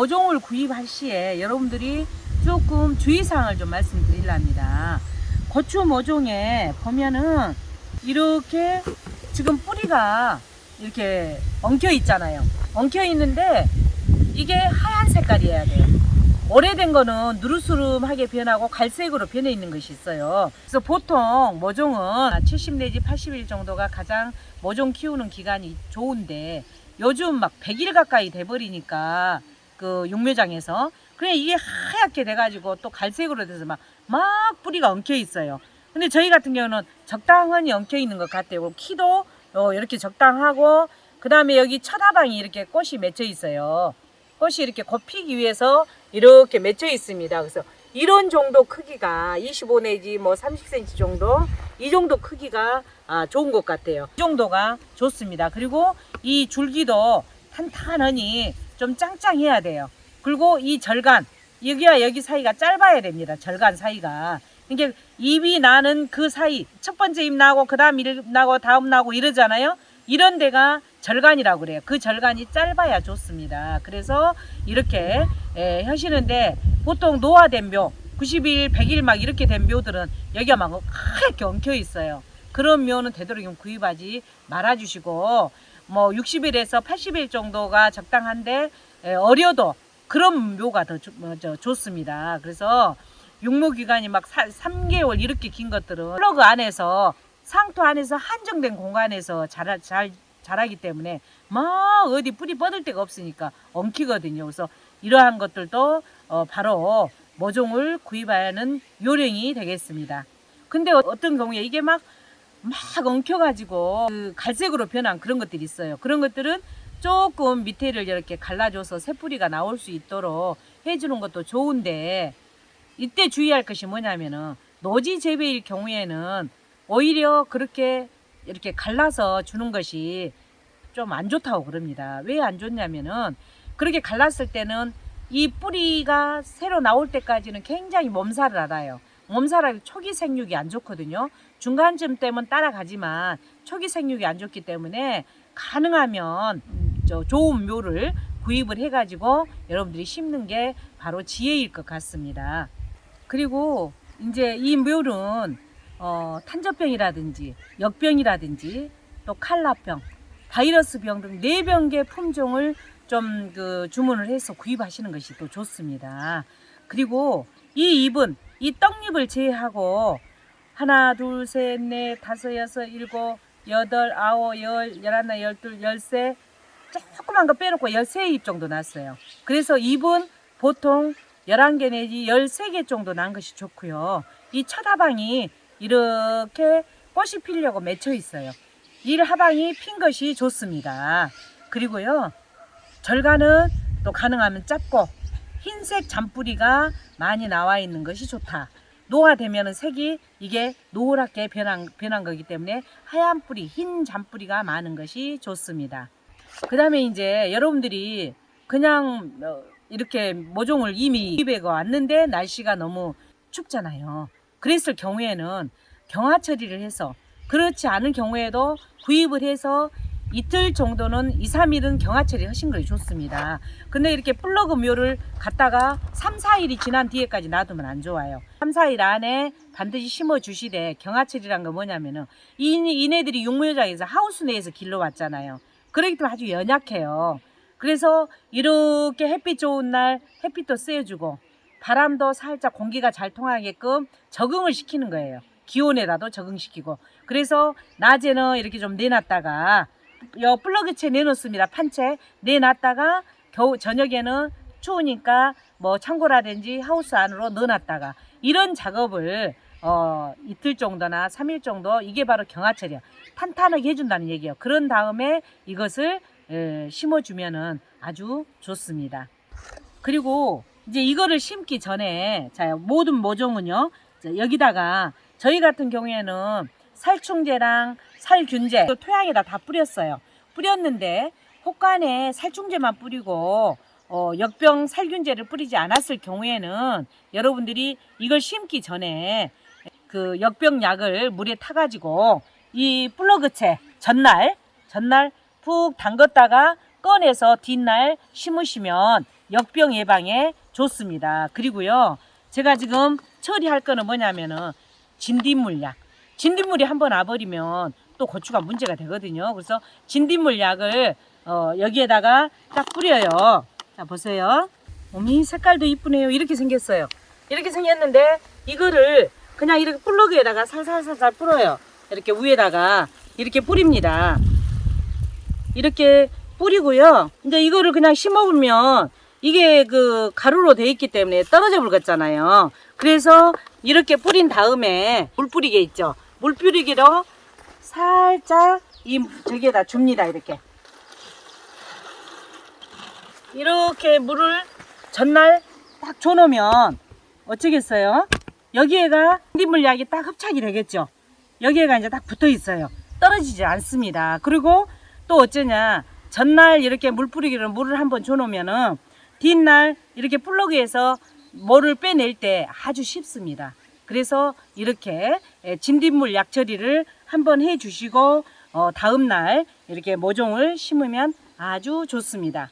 모종을 구입할 시에 여러분들이 조금 주의사항을 좀 말씀드리랍니다. 고추 모종에 보면은 이렇게 지금 뿌리가 이렇게 엉켜 있잖아요. 엉켜 있는데 이게 하얀 색깔이어야 돼요. 오래된 거는 누르스름하게 변하고 갈색으로 변해 있는 것이 있어요. 그래서 보통 모종은 70 내지 80일 정도가 가장 모종 키우는 기간이 좋은데 요즘 막 100일 가까이 돼버리니까 그 육묘장에서 그래 이게 하얗게 돼가지고 또 갈색으로 돼서 막, 막 뿌리가 엉켜 있어요. 근데 저희 같은 경우는 적당히 엉켜 있는 것 같아요. 키도 어, 이렇게 적당하고 그 다음에 여기 천하방이 이렇게 꽃이 맺혀 있어요. 꽃이 이렇게 곧 피기 위해서 이렇게 맺혀 있습니다. 그래서 이런 정도 크기가 25 내지 뭐 30cm 정도 이 정도 크기가 아, 좋은 것 같아요. 이 정도가 좋습니다. 그리고 이 줄기도 탄탄하니 좀 짱짱해야 돼요. 그리고 이 절간 여기와 여기 사이가 짧아야 됩니다. 절간 사이가. 이게 잎이 나는 그 사이 첫 번째 잎 나고 그 다음 잎 나고 다음 나고 이러잖아요. 이런 데가 절간이라고 그래요. 그 절간이 짧아야 좋습니다. 그래서 이렇게 예, 하시는데 보통 노화된 묘 90일, 100일 막 이렇게 된 묘들은 여기가 막 하얗게 엉켜 있어요. 그런 묘는 되도록이면 구입하지 말아주시고 뭐 60일에서 80일 정도가 적당한데 예, 어려도 그런 묘가 더 좋- 뭐, 저, 좋습니다. 그래서 육모 기간이 막 사, 3개월 이렇게 긴 것들은 플러그 안에서 상토 안에서 한정된 공간에서 자라, 잘 자라기 때문에 막 어디 뿌리 뻗을 데가 없으니까 엉키거든요. 그래서 이러한 것들도 어, 바로 모종을 구입하는 요령이 되겠습니다. 근데 어- 어떤 경우에 이게 막 막 엉켜가지고 그 갈색으로 변한 그런 것들이 있어요. 그런 것들은 조금 밑에를 이렇게 갈라줘서 새뿌리가 나올 수 있도록 해주는 것도 좋은데 이때 주의할 것이 뭐냐면은 노지 재배일 경우에는 오히려 그렇게 이렇게 갈라서 주는 것이 좀 안 좋다고 그럽니다. 왜 안 좋냐면은 그렇게 갈랐을 때는 이 뿌리가 새로 나올 때까지는 굉장히 몸살을 알아요. 몸살을 초기 생육이 안 좋거든요. 중간쯤 되면 따라가지만 초기 생육이 안 좋기 때문에 가능하면 음, 저 좋은 묘를 구입을 해가지고 여러분들이 심는 게 바로 지혜일 것 같습니다. 그리고 이제 이 묘는 어, 탄저병이라든지 역병이라든지 또 칼라병, 바이러스병 등 네 병의 품종을 좀 그 주문을 해서 구입하시는 것이 또 좋습니다. 그리고 이 잎은 이 떡잎을 제외하고 하나, 둘, 셋, 넷, 다섯, 여섯, 일곱, 여덟, 아홉, 열, 열하나, 열둘, 열세 조그만 거 빼놓고 열세 잎 정도 났어요. 그래서 잎은 보통 11개 내지 13개 정도 난 것이 좋고요. 이 첫 하방이 이렇게 꽃이 피려고 맺혀 있어요. 일 하방이 핀 것이 좋습니다. 그리고요. 절간은 또 가능하면 짧고 흰색 잔뿌리가 많이 나와 있는 것이 좋다. 노화되면은 색이 이게 노랗게 변한, 변한 거기 때문에 하얀 뿌리, 흰 잔뿌리가 많은 것이 좋습니다. 그 다음에 이제 여러분들이 그냥 어, 이렇게 모종을 이미 구입해 왔는데 날씨가 너무 춥잖아요. 그랬을 경우에는 경화 처리를 해서 그렇지 않은 경우에도 구입을 해서 이틀 정도는 2, 3일은 경화 처리 하신 것이 좋습니다. 근데 이렇게 플러그 묘를 갖다가 3, 4일이 지난 뒤에까지 놔두면 안 좋아요. 3, 4일 안에 반드시 심어 주시되 경화 처리란 건 뭐냐면은 이, 이네들이 육묘장에서 하우스 내에서 길러왔잖아요. 그렇기 때문에 아주 연약해요. 그래서 이렇게 햇빛 좋은 날 햇빛도 쐬주고 바람도 살짝 공기가 잘 통하게끔 적응을 시키는 거예요. 기온에라도 적응시키고. 그래서 낮에는 이렇게 좀 내놨다가 여 플러그채 내놓습니다. 판채 내놨다가 겨우 저녁에는 추우니까 뭐 창고라든지 하우스 안으로 넣어놨다가 이런 작업을 어 이틀 정도나 삼일 정도 이게 바로 경화철이야. 탄탄하게 해준다는 얘기예요. 그런 다음에 이것을 에, 심어주면은 아주 좋습니다. 그리고 이제 이거를 심기 전에 자 모든 모종은요 자, 여기다가 저희 같은 경우에는 살충제랑 살균제 또 토양에다 다 뿌렸어요. 뿌렸는데 혹간에 살충제만 뿌리고 어, 역병 살균제를 뿌리지 않았을 경우에는 여러분들이 이걸 심기 전에 그 역병 약을 물에 타가지고 이 플러그채 전날 전날 푹 담갔다가 꺼내서 뒷날 심으시면 역병 예방에 좋습니다. 그리고요, 제가 지금 처리할 거는 뭐냐면은 진딧물약. 진딧물이 한번 와버리면 또 고추가 문제가 되거든요. 그래서 진딧물 약을 어, 여기에다가 딱 뿌려요. 자, 보세요. 어미 색깔도 이쁘네요. 이렇게 생겼어요. 이렇게 생겼는데 이거를 그냥 이렇게 플러그에다가 살살살살 뿌려요. 이렇게 위에다가 이렇게 뿌립니다. 이렇게 뿌리고요. 이제 이거를 그냥 심어보면 이게 그 가루로 돼 있기 때문에 떨어져 버렸잖아요. 그래서 이렇게 뿌린 다음에 물 뿌리개 있죠. 물 뿌리기로 살짝 이 저기에다 줍니다. 이렇게. 이렇게 물을 전날 딱 줘놓으면 어쩌겠어요? 여기에가 진딧물약이 딱 흡착이 되겠죠. 여기에가 이제 딱 붙어 있어요. 떨어지지 않습니다. 그리고 또 어쩌냐? 전날 이렇게 물 뿌리기를 물을 한번 줘놓으면은 뒷날 이렇게 플러그에서 뭐를 빼낼 때 아주 쉽습니다. 그래서 이렇게 에, 진딧물 약 처리를 한번 해 주시고 어, 다음 날 이렇게 모종을 심으면 아주 좋습니다.